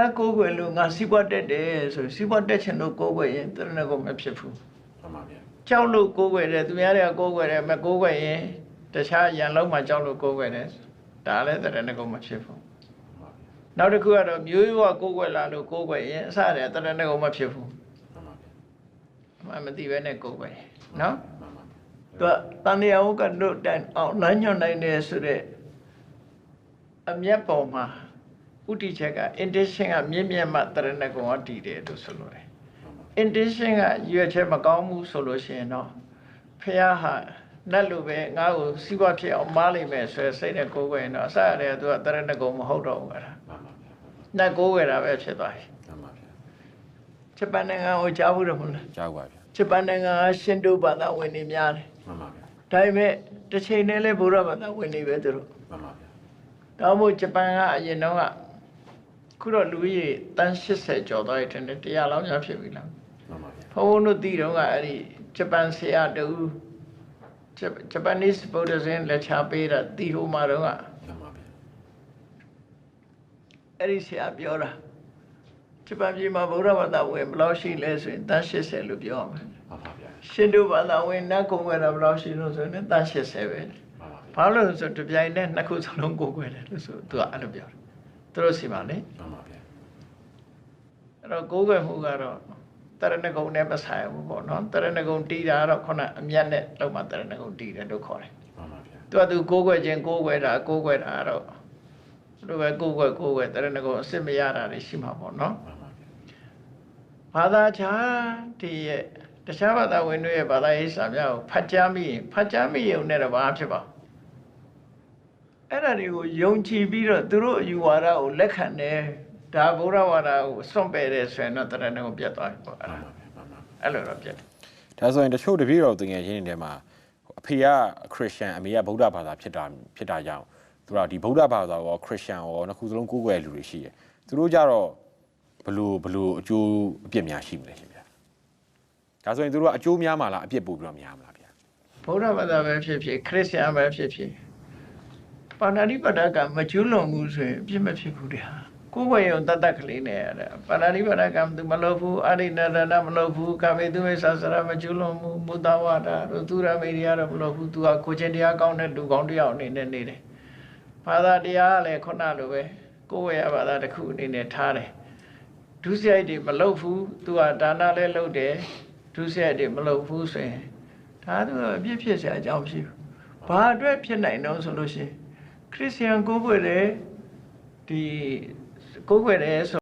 ះကိုးကွယ်လို့ငါစီးပွားတက်တယ်ဆိုစီးပွားတက်ချင်လို့ကိုးကွယ်ရင်တရဏဂုံမဖြစ်ဘူးမှန်ပါဗျာကြောက်လို့ကိုးကွယ်တယ်သူများတွေကကိုးကွယ်တယ်မကိုးကွယ်ရင်တခြားရန်လုံးမှကြောက်လို့ကိုးကွယ်တယ်ဒါလည်းတရဏဂုံမဖြစ်ဘူးမှန်ပါဗျာနောက်တစ်ခုကတော့မျိုးရိုးကကိုးကွယ်လာလို့ကိုးကွယ်ရင်အစတည်းတရဏဂုံမဖြစ်ဘူးမှန်ပါဗျာအမှန်မသိပဲနဲ့ကိုးကွယ်တယ်နော်မှန်ပါဗျာသူကတန်တရားဟုတ်ကတို့တန်အောင်လမ်းညွှန်နိုင်တယ်ဆိုတဲ့အမျက်ပေါ်မှာ ဥတီချက်က intention ကမြင့်မြတ်မှတရဏဂုံကတည်တယ်လို့ဆိုလိုတယ် intention ကရွယ်ချက်မကောင်းဘူးဆိုလို့ရှိရင်တော့ဖះဟာနတ်လိုပဲငါ့ကိုစီးပွားဖြစ်အောင်မားလိမ့်မယ်ဆိုရယ်စိတ်နဲ့ကိုးကွယ်ရင်တော့အစရတဲ့သူကတရဏဂုံမဟုတ်တော့ဘူးကွာမှန်ပါဗျာနတ်ကိုးကွယ်တာပဲဖြစ်သွားပြီမှန်ပါဗျာဂျပန်နိုင်ငံကိုကြားဘူးတယ်မဟုတ်လားကြောက်ပါဗျာဂျပန်နိုင်ငံကရှင်တိုဘာသာဝင်နေများတယ်မှန်ပါဗျာဒါပေမဲ့တစ်ချိန်တည်းလဲဘုရားဘာသာဝင်နေပဲသူတို့မှန်ပါဗျာဒါမို့ဂျပန်ကအရင်တော့က ခုတော့လူကြီးတန်း80ကျော်သွားရတဲ့တရားလောက်များဖြစ်ပြီလားမှန်ပါဗျာဘုန်းဘုန်းတို့တည်တော့ကအဲ့ဒီဂျပန်ဆရာတူဂျပန်နစ်ဗုဒ္ဓဇင်လက်ချပေးတာတည်ဟိုမှာတော့ကမှန်ပါဗျာအဲ့ဒီဆရာပြောတာဂျပန်ပြည်မှာဗုဒ္ဓဘာသာဝင်ဘယ်လောက်ရှိလဲဆိုရင်တန်း80လို့ပြောရမယ်မှန်ပါဗျာရှင်တို့ဘာသာဝင်နတ်ကုံဝယ်တာဘယ်လောက်ရှိလို့ဆိုရင်တန်း80ပဲမှန်ပါဗျာဘာလို့လဲဆိုတပြိုင်တည်းနှစ်ခုစလုံးကိုယ်ွယ်တယ်လို့ဆိုသူကအဲ့လိုပြောတယ် သူတို့စီမှာလေမှန်ပါဗျာအဲ့တော့ကိုယ်ွယ်မှုကတော့တရဏဂုံနဲ့မဆိုင်ဘူးပေါ့နော်တရဏဂုံတီးတာကတော့ခုနအမျက်နဲ့လောက်မှတရဏဂုံတီးတယ်လို့ခေါ်တယ်မှန်ပါဗျာသူကသူကိုးကွယ်ခြင်းကိုးကွယ်တာကိုးကွယ်တာတော့သူတို့ပဲကိုးကွယ်ကိုးကွယ်တရဏဂုံအစစ်မရတာတွေရှိမှာပေါ့နော်မှန်ပါဗျာဘာသာခြားတည်းရဲ့တခြားဘာသာဝင်တွေရဲ့ဘာသာရေးစာများကိုဖတ်ကြားမိရင်ဖတ်ကြားမိရုံနဲ့တော့ဘာဖြစ်ပါ့ အဲ့ဒါတွေကိုယုံကြည်ပြီးတော့သူတို့အယူဝါဒကိုလက်ခံတယ်ဒါဗုဒ္ဓဝါဒကိုစွန့်ပယ်တယ်ဆိုရင်တော့တရဏဂုံပြတ်သွားပြီပေါ့အဲ့မှဒါန်ပါဗျာမှန်ပါအဲ့လိုတော့ပြတ်တယ်ဒါဆိုရင်တချို့တပည့်တော်တငယ်ချင်းတွေထဲမှာအဖေကခရစ်ယာန်အမေကဗုဒ္ဓဘာသာဖြစ်တာဖြစ်တာကြောင့်သူတို့ကဒီဗုဒ္ဓဘာသာရောခရစ်ယာန်ရောနှစ်ခုစလုံးကိုးကွယ်လူတွေရှိတယ်သူတို့ကြတော့ဘလို့ဘလို့အကျိုးအပြစ်များရှိမလဲရှင်ဗျာဒါဆိုရင်သူတို့ကအကျိုးများမှာလားအပြစ်ပို့ပြီးတော့များမလားဗျာဗုဒ္ဓဘာသာပဲဖြစ်ဖြစ်ခရစ်ယာန်ပဲဖြစ်ဖြစ် ပါဏာတိပါဒကမကျွလွန်ဘူးဆိုရင်အပြစ်မဖြစ်ဘူးတဲ့ဟာကိုယ်ဝေယုံတတ်တတ်ကလေးနဲ့ရတယ်ပါဏာတိပါဒကမသူမလုပ်ဘူးအာရိဏဒနာမလုပ်ဘူးကာမေသူဝိသဆရာမကျွလွန်ဘူးမုဒဝါဒတို့သူရမေရိယတော့မလုပ်ဘူးသူကကိုချင်းတရားကောင်းတဲ့လူကောင်းတစ်ယောက်အနေနဲ့နေတယ်ဘာသာတရားကလည်းခုနလိုပဲကိုယ်ဝေယဘာသာတစ်ခုအနေနဲ့ထားတယ်ဒုစရိုက်တွေမလုပ်ဘူးသူကဒါနလည်းလုပ်တယ်ဒုစရိုက်တွေမလုပ်ဘူးဆိုရင်ဒါသူအပြစ်ဖြစ်စရာအကြောင်းမရှိဘူး။ဘာအတွက်ဖြစ်နိုင်တော့ဆိုလို့ရှိရင် ခရစ်ယာန်ကိုးကွယ်တယ်ဒီကိုးကွယ်တယ်ဆို